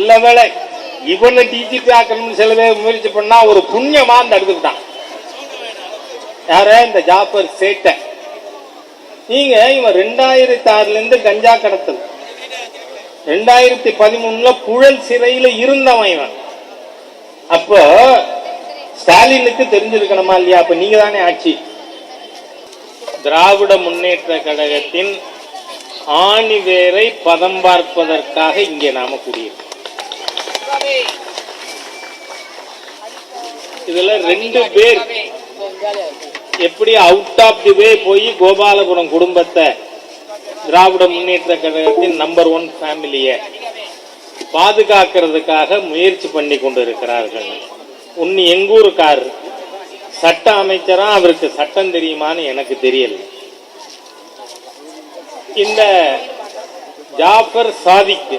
நல்ல வேலை இவனை டிஜிபி ஆக்கணும்னு சில பேர் முயற்சி பண்ணா ஒரு புண்ணியமா அந்த எடுத்துக்கிட்டான் யார இந்த ஜாஃபர் சேட்டை? நீங்க இவன் ரெண்டாயிரத்தி ஆறுல இருந்து கஞ்சா கடத்தல். ரெண்டாயிரத்தி பதிமூணுல புழல் சிறையில இருந்தவன் இவன். அப்போ ஸ்டாலினுக்கு தெரிஞ்சிருக்கணுமா இல்லையா? அப்ப நீங்க தானே ஆட்சி. திராவிட முன்னேற்ற கழகத்தின் ஆணி வேரை பதம் பார்ப்பதற்காக இங்கே நாம கூடியிருக்கோம். இதுல ரெண்டு பேர். எப்படி அவுட் ஆஃப் தி வே போய் கோபாலபுரம் குடும்பத்தை திராவிட முன்னேற்ற கழகத்தின் நம்பர் ஒன் ஃபேமிலியை பாதுகாக்கிறதுக்காக முயற்சி பண்ணி கொண்டு இருக்கிறார்கள் ஒன்னு எங்கூருக்கார் சட்ட அமைச்சரா? அவருக்கு சட்டம் தெரியுமான்னு எனக்கு தெரியல. இந்த ஜாஃபர் சாதிக்கு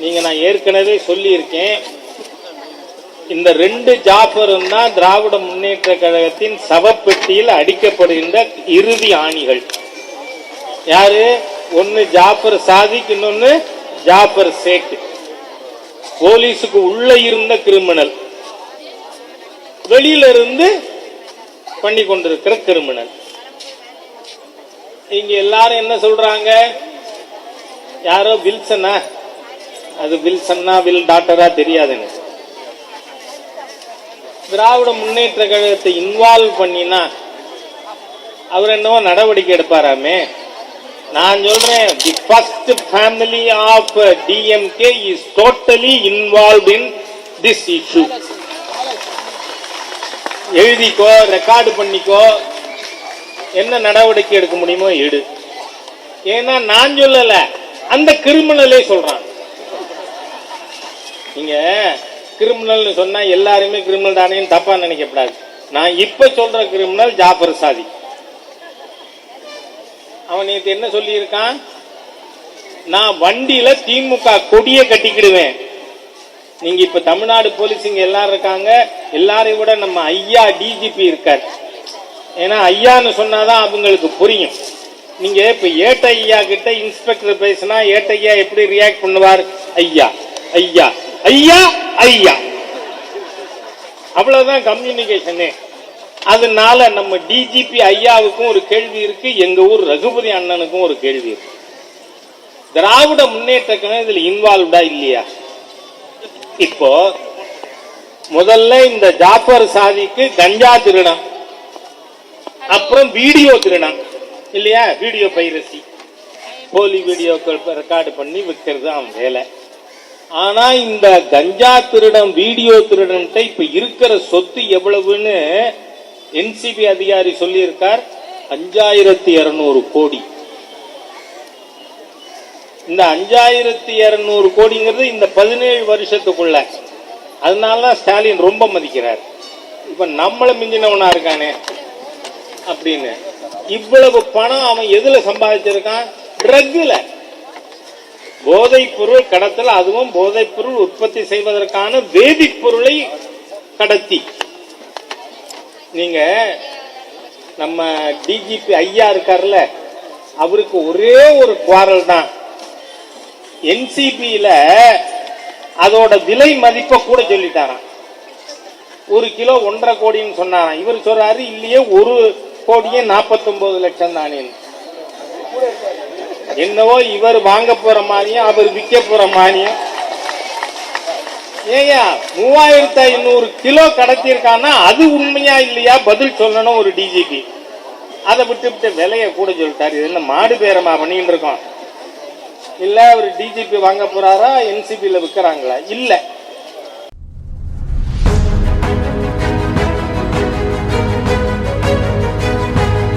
நீங்க நான் ஏற்கனவே சொல்லியிருக்கேன். இந்த ரெண்டு ஜாஃபரும் தான் திராவிட முன்னேற்ற கழகத்தின் சவப்பெட்டியில் அடிக்கப்படுகின்ற இறுதி ஆணிகள். யாரு? ஒன்னு ஜாஃபர் சாதிக் இன்னொன்னு ஜாஃபர் சேக். போலீஸுக்கு உள்ள இருந்த கிரிமினல். வெளியில இருந்து பண்ணி கொண்டிருக்கிற கிரிமினல். இங்க எல்லாரும் என்ன சொல்றாங்க? யாரோ வில்சனா? அது வில் சன்னா வில் டாக்டரா தெரியாது எனக்கு திராவிட முன்னேற்ற கழகத்தை இன்வால்வ் பண்ணினா அவர் என்னவோ நடவடிக்கை எடுப்பாராமே. நான் சொல்றேன் the first family of DMK is totally involve in this issue எழுதிக்கோ record பண்ணிக்கோ என்ன நடவடிக்கை எடுக்க முடியுமோ எடு. ஏன்னா நான் சொல்லல அந்த கிரிமினலே சொல்றான். நீங்கள் கிரிமினல்னு சொன்னால் எல்லாருமே கிரிமினல் தானேன்னு தப்பாக நினைக்கப்படாது. நான் இப்போ சொல்கிற கிரிமினல் ஜாஃபர் சாதி. அவன் நேற்று என்ன சொல்லியிருக்கான்? நான் வண்டியில் திமுக கொடியை கட்டிக்கிடுவேன். நீங்க இப்ப தமிழ்நாடு போலீஸுங்க எல்லாரும் இருக்காங்க. எல்லாரையும் விட நம்ம ஐயா டிஜிபி இருக்கார். ஏன்னா ஐயான்னு சொன்னாதான் அவங்களுக்கு புரியும். நீங்க இப்ப ஏட்ட ஐயா கிட்ட இன்ஸ்பெக்டர் பேசினா ஏட்ட ஐயா எப்படி ரியாக்ட் பண்ணுவார்? ஐயா ஐயா. ஐயா ஐயா. அவ்வளவுதான் கம்யூனிகேஷனே அதனால நம்ம டிஜிபி ஐயாவுக்கும் ஒரு கேள்வி இருக்கு எங்க ஊர் ரகுபதி அண்ணனுக்கும் ஒரு கேள்வி இருக்கு. திராவிட முன்னேற்ற கழகம் இதுல இன்வால்வ்டா இல்லையா? இப்போ முதல்ல இந்த ஜாஃபர் சாதிக்கு கஞ்சா திருடம் அப்புறம் வீடியோ திருடம் இல்லையா? Video piracy. போலி வீடியோக்கள் ரெக்கார்டு பண்ணி விற்கிறது அவன் வேலை. ஆனா இந்த கஞ்சா திருடம் வீடியோ திருடன்ட்ட இப்ப இருக்கிற சொத்து எவ்வளவுன்னு என்சிபி அதிகாரி சொல்லியிருக்கார். அஞ்சாயிரத்தி இருநூறு கோடி. இந்த அஞ்சாயிரத்தி இருநூறு கோடிங்கிறது இந்த பதினேழு வருஷத்துக்குள்ள. அதனாலதான் ஸ்டாலின் ரொம்ப மதிக்கிறார். இப்ப நம்மள மிஞ்சினவனா இருக்கானே அப்படின்னு. இவ்வளவு பணம் அவன் எதுல சம்பாதிச்சிருக்கான்? ட்ரக்ல போதைப் பொருள் கடத்தல் அதுவும் போதைப் பொருள் உற்பத்தி செய்வதற்கான வேதிப்பொருளை கடத்தி. நீங்க நம்ம டிஜிபி ஐயா இருக்கார்ல அவருக்கு ஒரே ஒரு குவாரல் தான். என்சிபியில அதோட விலை மதிப்பை கூட சொல்லிட்டாராம். ஒரு கிலோ ஒன்றரை கோடின்னு சொன்னாராம். இவர் சொல்றாரு இல்லையே ஒரு கோடியே 49 லட்சம் தானே என்னவோ இவர் வாங்க போற மாதிரியும் அவர் விற்க போற மானியம் ஏயா மூவாயிரத்தி ஐநூறு கிலோ கடத்தியிருக்கான்னா அது உண்மையா இல்லையா? பதில் சொல்லணும் ஒரு டிஜிபி அதை விட்டு விட்டு விலையை கூட சொல்லிட்டாரு. இது என்ன மாடு பேரமா பண்ணிட்டு இருக்கோம்? இல்லை அவர் டிஜிபி வாங்க போறாரா? என்சிபியில் விற்கிறாங்களா இல்லை.